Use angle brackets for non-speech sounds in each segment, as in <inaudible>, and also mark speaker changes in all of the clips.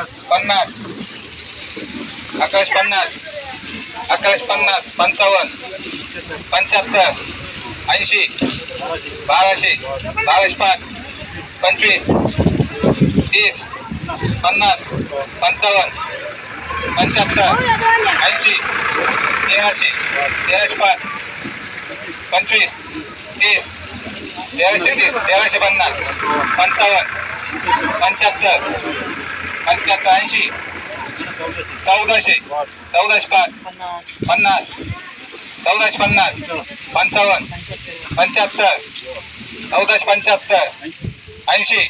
Speaker 1: पन्नास. आकाश पन्नास. आकाश पन्नास पंचावन्न. पंच्याहत्तर. ऐंशी. बाराशे. बाराशे पाच पंचवीस. तीस. पन्नास. पंचावन्न. पंच्याहत्तर. ऐंशी. तेराशे तेराशे पाच पंचवीस. तीस. तेराशे तीस. तेराशे पन्नास. पंचावन्न. पंच्याहत्तर. पंच्याहत्तर ऐंशी चौदाशे चौदाशे पाच पन्नास चौदाशे पन्नास पंचावन्न पंच्याहत्तर चौदाशे पंच्याहत्तर ऐंशी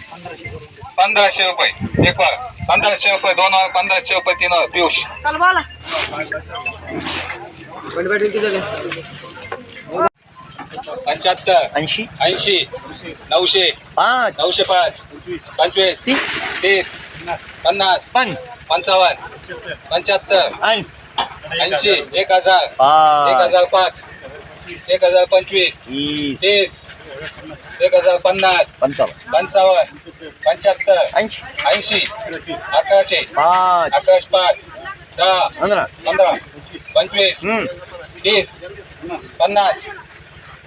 Speaker 1: पंधराशे रुपये. एक वर. पंधराशे रुपये दोन वर. पंधराशे रुपये तीन वर. पियुष.
Speaker 2: चल बोला.
Speaker 1: पंच्याहत्तर
Speaker 3: ऐंशी.
Speaker 1: ऐंशी नऊशे
Speaker 3: पाच.
Speaker 1: नऊशे पाच पंचवीस
Speaker 3: तीस
Speaker 1: तीस पन्नास.
Speaker 3: पण.
Speaker 1: पंचावन्न. पंच्याहत्तर. ऐंशी. एक हजार. एक हजार पाच. एक हजार पंचवीस.
Speaker 3: तीस.
Speaker 1: तीस. एक हजार पन्नास.
Speaker 3: पंचावन्न.
Speaker 1: पंचावन्न. पंच्याहत्तर.
Speaker 3: ऐंशी.
Speaker 1: ऐंशी. अकराशे.
Speaker 3: पाच.
Speaker 1: अकराशे पाच. दहा.
Speaker 3: पंधरा.
Speaker 1: पंधरा. पंचवीस. तीस. पन्नास.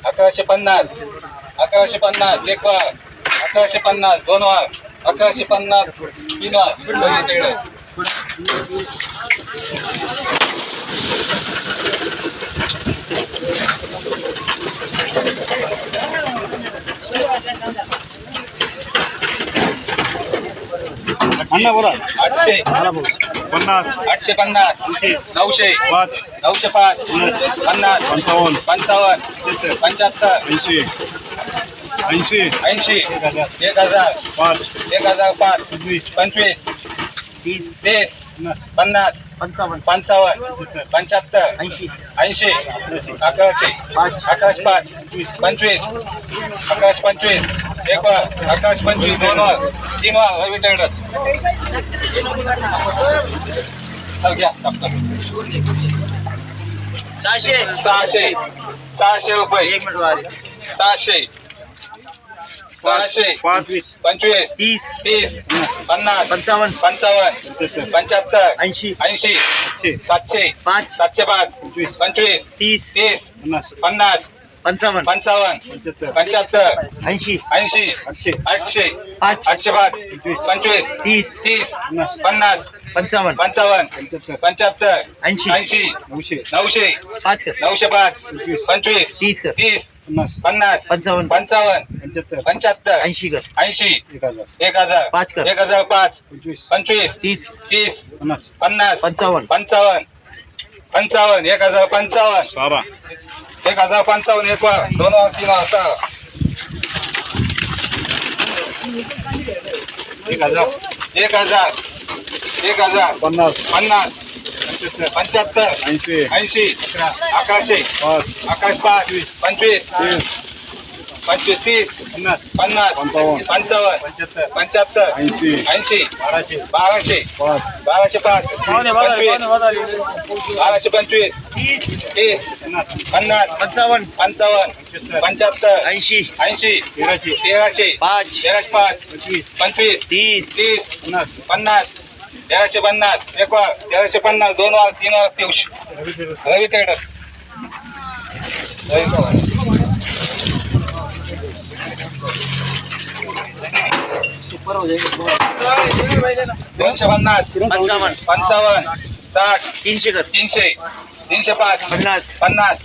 Speaker 1: अकराशे पन्नास. अकराशे पन्नास. एक वार. अकराशे पन्नास. दोन वार. अकराशे पन्नास.
Speaker 4: अण्णा बोला.
Speaker 1: आठशे.
Speaker 4: पन्नास.
Speaker 1: आठशे पन्नास. नऊशे.
Speaker 4: पाच.
Speaker 1: नऊशे पाच. पन्नास.
Speaker 4: पंचावन्न.
Speaker 1: पंचावन्न. पंच्याहत्तर.
Speaker 4: ऐंशी. ऐंशी.
Speaker 1: ऐंशी. एक हजार.
Speaker 4: पाच.
Speaker 1: एक हजार पाच
Speaker 4: पंचवीस
Speaker 3: तीस
Speaker 1: तीस
Speaker 4: पन्नास
Speaker 3: पंचावन्न
Speaker 1: पंचावन्न पंच्याहत्तर
Speaker 3: ऐंशी
Speaker 1: ऐंशी अकराशे
Speaker 3: पाच
Speaker 1: अकराशे पाच पंचवीस अकराशे पंचवीस एक वर अकराशे पंचवीस दोन वर तीन वर रवी टेंडर्स घ्या.
Speaker 3: सहाशे.
Speaker 1: सहाशे सहाशे रुपये.
Speaker 3: एक मिनिट
Speaker 1: सहाशे. सहाशे.
Speaker 4: पंचवीस.
Speaker 1: पंचवीस.
Speaker 3: तीस.
Speaker 1: तीस. पन्नास.
Speaker 3: पंचावन्न.
Speaker 1: पंचावन्न. पंच्याहत्तर.
Speaker 3: ऐंशी.
Speaker 1: ऐंशी. सातशे.
Speaker 3: पाच.
Speaker 1: सातशे पाच.
Speaker 4: पंचवीस.
Speaker 3: तीस.
Speaker 1: तीस.
Speaker 4: पन्नास.
Speaker 3: पंचावन्न.
Speaker 1: पंचावन्न.
Speaker 4: पंच्याहत्तर.
Speaker 3: ऐंशी.
Speaker 1: ऐंशी.
Speaker 4: आठशे.
Speaker 3: पाच.
Speaker 1: आठशे पाच. पंचवीस.
Speaker 3: तीस.
Speaker 1: तीस.
Speaker 4: पन्नास.
Speaker 3: पंचावन्न.
Speaker 1: पंचावन्न.
Speaker 4: पंच्याहत्तर.
Speaker 3: ऐंशी.
Speaker 1: ऐंशी.
Speaker 4: नऊशे.
Speaker 1: नऊशे.
Speaker 3: पाच
Speaker 1: नऊशे पाच. पंचवीस.
Speaker 3: तीस
Speaker 1: तीस.
Speaker 4: पन्नास.
Speaker 3: पंचावन्न.
Speaker 1: पंचावन्न.
Speaker 4: पंच्याहत्तर.
Speaker 1: पंच्याहत्तर.
Speaker 3: ऐंशी कर.
Speaker 1: ऐंशी.
Speaker 4: एक हजार.
Speaker 1: एक हजार.
Speaker 3: पाच कर.
Speaker 1: एक हजार पाच.
Speaker 4: पंचवीस.
Speaker 1: पंचवीस.
Speaker 3: तीस.
Speaker 1: तीस.
Speaker 4: पन्नास.
Speaker 1: पन्नास.
Speaker 3: पंचावन्न.
Speaker 1: पंचावन्न. पंचावन्न. एक हजार पंचावन्न.
Speaker 4: बारा.
Speaker 1: एक हजार पंचावन्न. एक वार दोन वार तीन वार सहा
Speaker 4: एक हजार.
Speaker 1: एक हजार. एक हजार.
Speaker 4: पन्नास.
Speaker 1: पन्नास.
Speaker 4: पंच्याहत्तर.
Speaker 1: पंच्याहत्तर.
Speaker 4: ऐंशी.
Speaker 1: ऐंशी. अकराशे
Speaker 4: पाच.
Speaker 1: आकाश पाच. पंचवीस.
Speaker 4: तीस.
Speaker 1: पंचवीस तीस
Speaker 4: पन्नास.
Speaker 1: पन्नास
Speaker 4: पंचावन्न.
Speaker 1: पंचावन्न
Speaker 4: पंच्याहत्तर.
Speaker 1: पंच्याहत्तर
Speaker 4: ऐंशी.
Speaker 1: ऐंशी
Speaker 4: बाराशे.
Speaker 1: बाराशे
Speaker 4: पाच.
Speaker 1: बाराशे पाच पंचवीस बाराशे पंचवीस तीस.
Speaker 4: पन्नास.
Speaker 3: पंचावन्न.
Speaker 1: पंचावन्न पंच्याहत्तर.
Speaker 3: ऐंशी.
Speaker 1: ऐंशी
Speaker 4: तेराशे.
Speaker 1: तेराशे
Speaker 3: पाच.
Speaker 1: तेराशे पाच
Speaker 4: पंचवीस.
Speaker 3: तीस.
Speaker 1: तीस
Speaker 4: पन्नास.
Speaker 1: तेराशे पन्नास एक वार तेराशे पन्नास दोन वार तीन वार पियुष.
Speaker 4: रवी टेलर.
Speaker 1: रवी टेडस रवी पवार. दोनशे पन्नास
Speaker 3: पंचावन्न
Speaker 1: पंचावन्न साठ
Speaker 3: तीनशे कर
Speaker 1: तीनशे तीनशे पाच
Speaker 3: पन्नास.
Speaker 1: पन्नास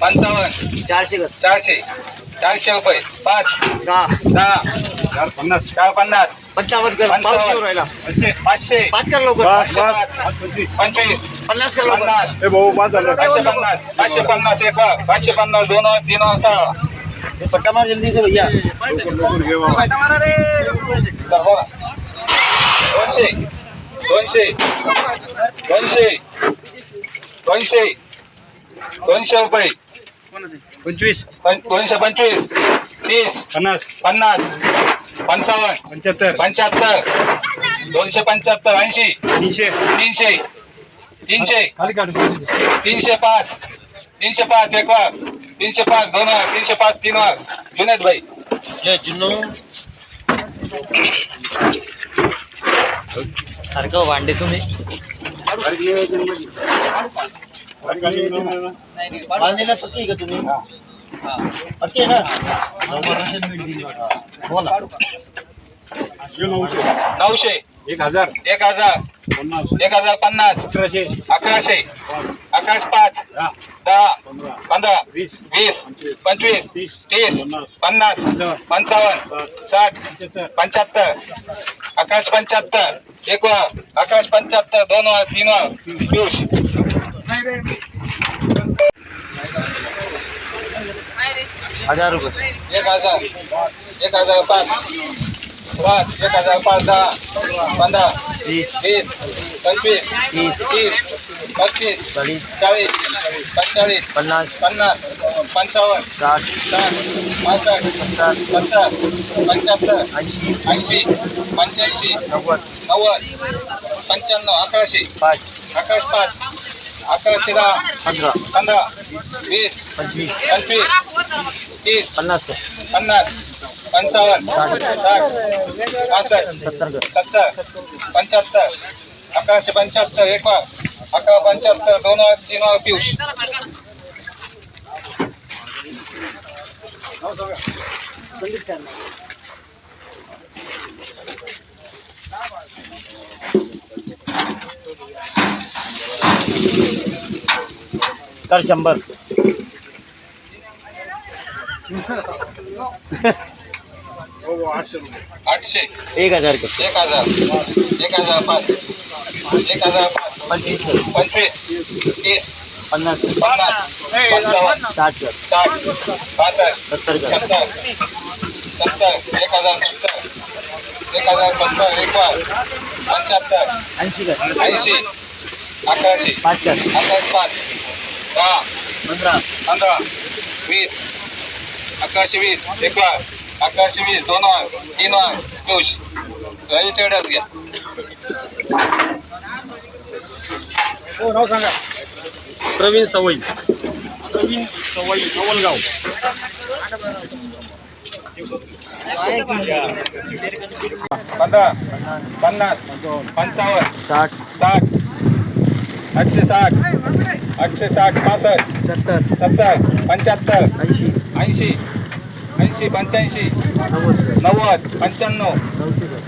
Speaker 1: पंचावन्न
Speaker 3: चारशे कर
Speaker 1: चारशे चारशे रुपये पाच
Speaker 3: दहा.
Speaker 1: दहा
Speaker 4: पन्नास.
Speaker 1: चार पन्नास
Speaker 3: पंचावन्न. पाचशे पाच कर लवकर.
Speaker 4: पाच
Speaker 1: पाचशे
Speaker 4: पाच
Speaker 1: पाच
Speaker 4: पंचवीस.
Speaker 3: पन्नास कर
Speaker 1: पन्नास.
Speaker 4: ए भाऊ पाच झालं
Speaker 1: पाचशे पन्नास पाचशे पन्नास एक पाचशे पन्नास दोन तीन सहा.
Speaker 3: पट्टा मार जल्दी से भैया।
Speaker 1: दोनशे। दोनशे। दोनशे। दोनशे। दोनशे रुपये।
Speaker 4: पंचवीस।
Speaker 1: दोनशे पंचवीस। तीस।
Speaker 4: पन्नास।
Speaker 1: पन्नास। पंचावन्न।
Speaker 4: पंच्याहत्तर।
Speaker 1: पंच्याहत्तर। दोनशे पंच्याहत्तर। ऐंशी।
Speaker 4: तीनशे।
Speaker 1: तीनशे। तीनशे। तीनशे पाच। तीनशे पाच एक वार। तीनशे पाच दोन वार तीनशे पाच तीन वार जुनेद भाई
Speaker 3: जय जुन्नू. सारखं भांडे तुम्ही. बांधलेलं पक्की का तुम्ही? पक्की आहे ना? बोला.
Speaker 4: नऊशे
Speaker 1: नऊशे.
Speaker 4: एक हजार.
Speaker 1: एक हजार.
Speaker 4: पन्नास.
Speaker 1: एक हजार पन्नास.
Speaker 4: अकराशे.
Speaker 1: अकराशे. अकराशे पाच.
Speaker 4: दहा.
Speaker 1: दहा. पंधरा.
Speaker 4: वीस.
Speaker 1: वीस. पंचवीस.
Speaker 4: तीस.
Speaker 1: तीस. पन्नास.
Speaker 4: पंचावन्न.
Speaker 1: पंचावन्न. साठ.
Speaker 4: पंच्याहत्तर.
Speaker 1: पंच्याहत्तर. आकाश पंच्याहत्तर. एक वा आकाश पंच्याहत्तर. दोन वा तीन वा पियुष
Speaker 3: हजार रुपये.
Speaker 1: एक हजार. एक हजार पाच. पाच एक हजार पाच दहा पंधरा
Speaker 3: वीस
Speaker 1: वीस पंचवीस
Speaker 3: तीस
Speaker 1: तीस पस्तीस
Speaker 3: चाळीस
Speaker 1: चाळीस पंचेचाळीस
Speaker 3: पन्नास
Speaker 1: पन्नास पंचावन्न
Speaker 3: साठ
Speaker 1: साठ पासष्ट
Speaker 3: सत्तर
Speaker 1: सत्तर पंच्याहत्तर
Speaker 3: ऐंशी
Speaker 1: ऐंशी पंच्याऐंशी
Speaker 3: नव्वद
Speaker 1: नव्वद पंच्याण्णव अकराशे
Speaker 3: पाच
Speaker 1: आकाश पाच अकराशे दहा
Speaker 3: पंधरा
Speaker 1: पंधरा वीस
Speaker 3: पंचवीस
Speaker 1: पंचवीस तीस
Speaker 3: पन्नास
Speaker 1: पन्नास पंचावन्न. साठ. पासष्ट
Speaker 3: सत्तर.
Speaker 1: पंच्याहत्तर. अकराशे पंच्याहत्तर. एक अकरा पंच्याहत्तर. दोन तीन पियुष.
Speaker 3: कर शंभर. <laughs>
Speaker 4: आठशे रुपये.
Speaker 1: आठशे?
Speaker 3: एक हजार का
Speaker 1: एक हजार. एक हजार पाच. एक हजार पाच.
Speaker 3: पंचवीस.
Speaker 1: तीस.
Speaker 3: पन्नास.
Speaker 1: पन्नास. पंचावन्न
Speaker 3: साठ
Speaker 1: साठ. पासष्ट.
Speaker 3: सत्तर
Speaker 1: सत्तर. सत्तर. एक हजार सत्तर. एक हजार सत्तर. एक वार पंच्याहत्तर.
Speaker 3: ऐंशी का
Speaker 1: ऐंशी. अकराशे.
Speaker 3: पाच का
Speaker 1: अकराशे पाच. दहा.
Speaker 3: पंधरा.
Speaker 1: पंधरा. वीस. अकराशे वीस. एक वार अकराशे वीस दोन वार तीन वार पियुष घरी तेवढ्याच घ्या.
Speaker 4: हो प्रवीण सवई. प्रवीण सवई नवलगाव.
Speaker 1: पंधरा पन्नास पंचावन्न
Speaker 3: साठ.
Speaker 1: साठ आठशे साठ आठशे साठ पासष्ट
Speaker 3: सत्तर.
Speaker 1: सत्तर पंच्याहत्तर
Speaker 3: ऐंशी.
Speaker 1: ऐंशी. ऐंशी पंच्याऐंशी.
Speaker 3: नव्वद
Speaker 1: पंच्याण्णव.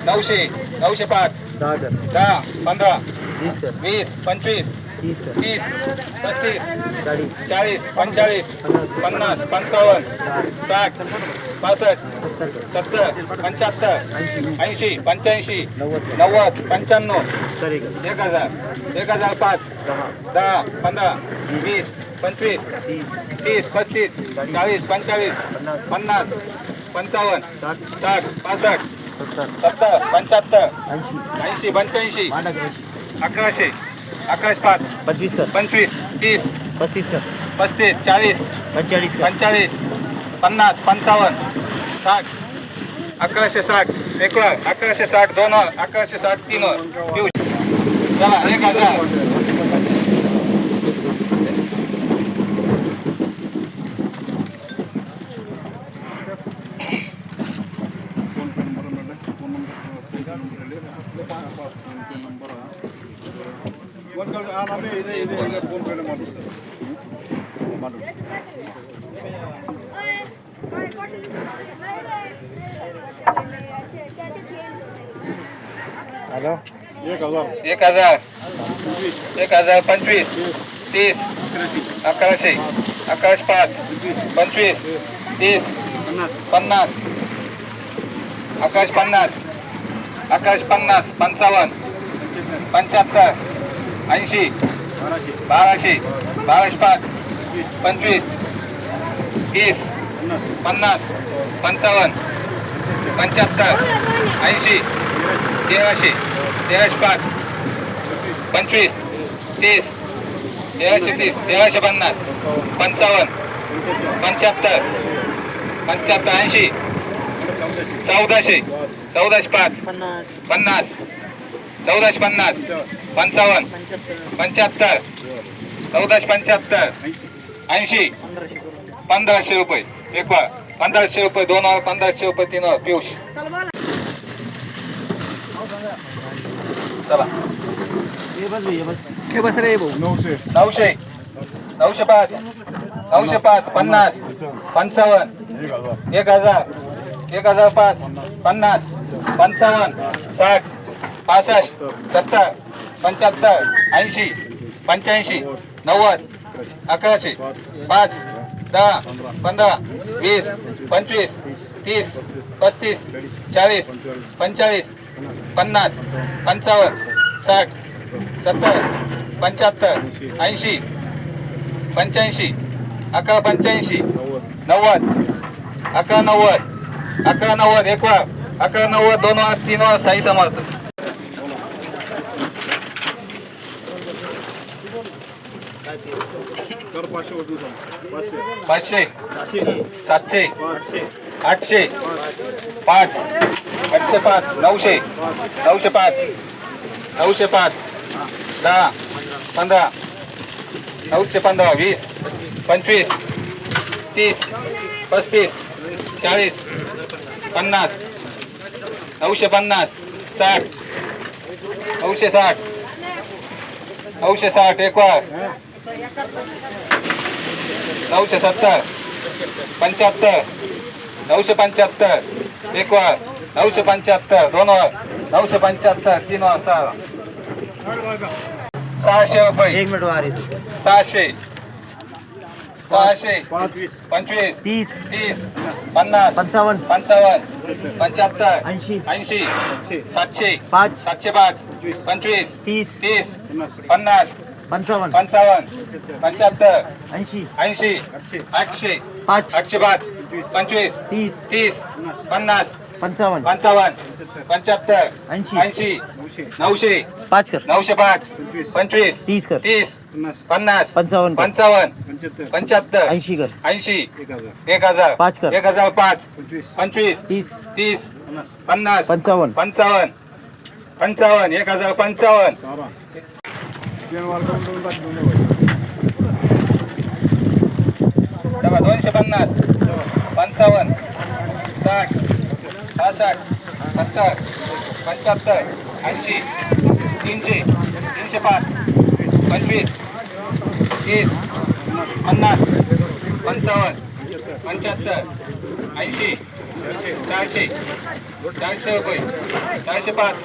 Speaker 3: नऊशे
Speaker 1: नऊशे पाच.
Speaker 3: दहा
Speaker 1: पंधरा.
Speaker 3: वीस
Speaker 1: पंचवीस.
Speaker 3: तीस
Speaker 1: पस्तीस.
Speaker 3: चाळीस
Speaker 1: पंचेचाळीस पन्नास पंचावन्न. साठ पासष्ट.
Speaker 3: सत्तर
Speaker 1: पंच्याहत्तर.
Speaker 3: ऐंशी
Speaker 1: पंच्याऐंशी.
Speaker 3: नव्वद
Speaker 1: नव्वद पंच्याण्णव. एक हजार. एक हजार पाच.
Speaker 3: दहा
Speaker 1: पंधरा. वीस. पंचवीस
Speaker 3: तीस
Speaker 1: पस्तीस चाळीस पंचेचाळीस
Speaker 3: पन्नास
Speaker 1: पंचावन्न
Speaker 3: साठ
Speaker 1: पासष्ट
Speaker 3: सत्तर
Speaker 1: पंच्याहत्तर
Speaker 3: ऐंशी
Speaker 1: पंच्याऐंशी अकराशे अकराशे पाच
Speaker 3: पंचवीस
Speaker 1: पंचवीस तीस
Speaker 3: पस्तीस
Speaker 1: पस्तीस चाळीस
Speaker 3: पंचेचाळीस
Speaker 1: पंचेचाळीस पन्नास पंचावन्न साठ अकराशे साठ एक अकराशे साठ दोन अकराशे साठ तीन चला एक हजार.
Speaker 4: एक हजार.
Speaker 1: एक हजार. एक हजार पंचवीस. तीस. अकराशे. अकराशे पाच. पंचवीस. तीस.
Speaker 4: पन्नास.
Speaker 1: अकराशे पन्नास. अकराशे पन्नास. पंचावन्न. पंच्याहत्तर. ऐंशी.
Speaker 4: बाराशे
Speaker 1: बाराशे. बाराशे पाच. पंचवीस. तीस. पन्नास. पंचावन्न. पंच्याहत्तर. ऐंशी. तेराशे. तेराशे पाच. पंचवीस. तीस. तेराशे तीस. तेराशे पन्नास. पंचावन्न. पंच्याहत्तर. पंच्याहत्तर. ऐंशी. चौदाशे. चौदाशे पाच.
Speaker 3: पन्नास.
Speaker 1: चौदाशे पन्नास. पंचावन्न.
Speaker 3: पंच्याहत्तर.
Speaker 1: चौदाशे पंच्याहत्तर. ऐंशी.
Speaker 3: पंधराशे
Speaker 1: रुपये. एक पंधराशे रुपये. दोन वार पंधराशे रुपये. तीन वार पियुष. चला.
Speaker 3: हे बस हे बस हे बस रे भाऊ
Speaker 4: नऊशे.
Speaker 1: नऊशे. नऊशे पाच. नऊशे पाच पन्नास. पंचावन्न.
Speaker 4: एक हजार
Speaker 1: एक हजार. एक हजार पाच. पन्नास. पंचावन्न. साठ. पासष्ट. सत्तर. पंच्याहत्तर. ऐंशी. पंच्याऐंशी. नव्वद. अकराशे. पाच. दहा. पंधरा. वीस. पंचवीस. तीस. पस्तीस. चाळीस. पंचेचाळीस. पन्नास पंचावन्न साठ सत्तर पंच्याहत्तर ऐंशी पंच्याऐंशी अकरा पंच्याऐंशी नव्वद अकरा नव्वद अकरा नव्वद एक वा अकरा नव्वद दोन वा तीन वा साई समर्थ.
Speaker 4: पाचशे
Speaker 1: सातशे आठशे पाच आठशे पाच नऊशे. नऊशे पाच. नऊशे पाच. दहा. पंधरा. नऊशे पंधरा वीस. पंचवीस. तीस. पस्तीस. चाळीस. पन्नास. नऊशे पन्नास. साठ. नऊशे साठ. नऊशे साठ एकवार नऊशे सत्तर. पंच्याहत्तर. नऊशे पंच्याहत्तर. एकवार नऊशे पंच्याहत्तर दोन वार नऊशे पंच्याहत्तर तीन वार सहा. सहाशे रुपये.
Speaker 3: एक मिनिट वारी
Speaker 1: सहाशे. सहाशे.
Speaker 4: पंचवीस.
Speaker 3: तीस.
Speaker 1: तीस. पन्नास.
Speaker 3: पंचावन्न.
Speaker 1: पंचावन्न. पंच्याहत्तर.
Speaker 3: ऐंशी.
Speaker 1: ऐंशी.
Speaker 4: सातशे.
Speaker 3: पाच.
Speaker 1: सातशे पाच. पंचवीस.
Speaker 3: तीस.
Speaker 1: तीस.
Speaker 4: पन्नास.
Speaker 3: पंचावन्न.
Speaker 1: पंचावन्न. पंच्याहत्तर.
Speaker 3: ऐंशी.
Speaker 1: ऐंशी.
Speaker 4: आठशे.
Speaker 3: पाच.
Speaker 1: आठशे पाच. पंचवीस.
Speaker 3: तीस.
Speaker 1: तीस. पन्नास.
Speaker 3: पंचावन्न.
Speaker 1: पंचावन्न. पंच्याहत्तर.
Speaker 3: ऐंशी.
Speaker 1: ऐंशी.
Speaker 4: नऊशे.
Speaker 3: पाच कर.
Speaker 1: नऊशे पाच.
Speaker 4: पंचवीस.
Speaker 3: तीस कर.
Speaker 1: तीस.
Speaker 4: पन्नास.
Speaker 3: पंचावन्न कर.
Speaker 1: पंचावन्न.
Speaker 4: पंच्याहत्तर.
Speaker 3: ऐंशी कर.
Speaker 1: ऐंशी.
Speaker 4: एक हजार.
Speaker 3: पाच कर.
Speaker 1: एक हजार पाच.
Speaker 4: पंचवीस.
Speaker 1: पंचवीस.
Speaker 3: तीस.
Speaker 1: तीस.
Speaker 4: पन्नास.
Speaker 3: पंचावन्न.
Speaker 1: पंचावन्न. पंचावन्न. एक हजार पंचावन्न. चला दोनशे पन्नास. पंचावन्न. साठ. पासष्ट सत्तर पंच्याहत्तर ऐंशी तीनशे तीनशे पाच पंचवीस तीस पन्नास पंचावन्न पंच्याहत्तर ऐंशी चारशे चारशे रुपये चारशे पाच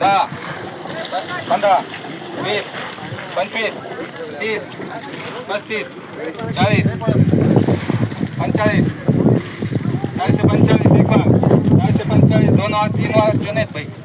Speaker 1: दहा पंधरा वीस पंचवीस तीस पस्तीस चाळीस पंचेचाळीस चारशे पंचेचाळीस एक वार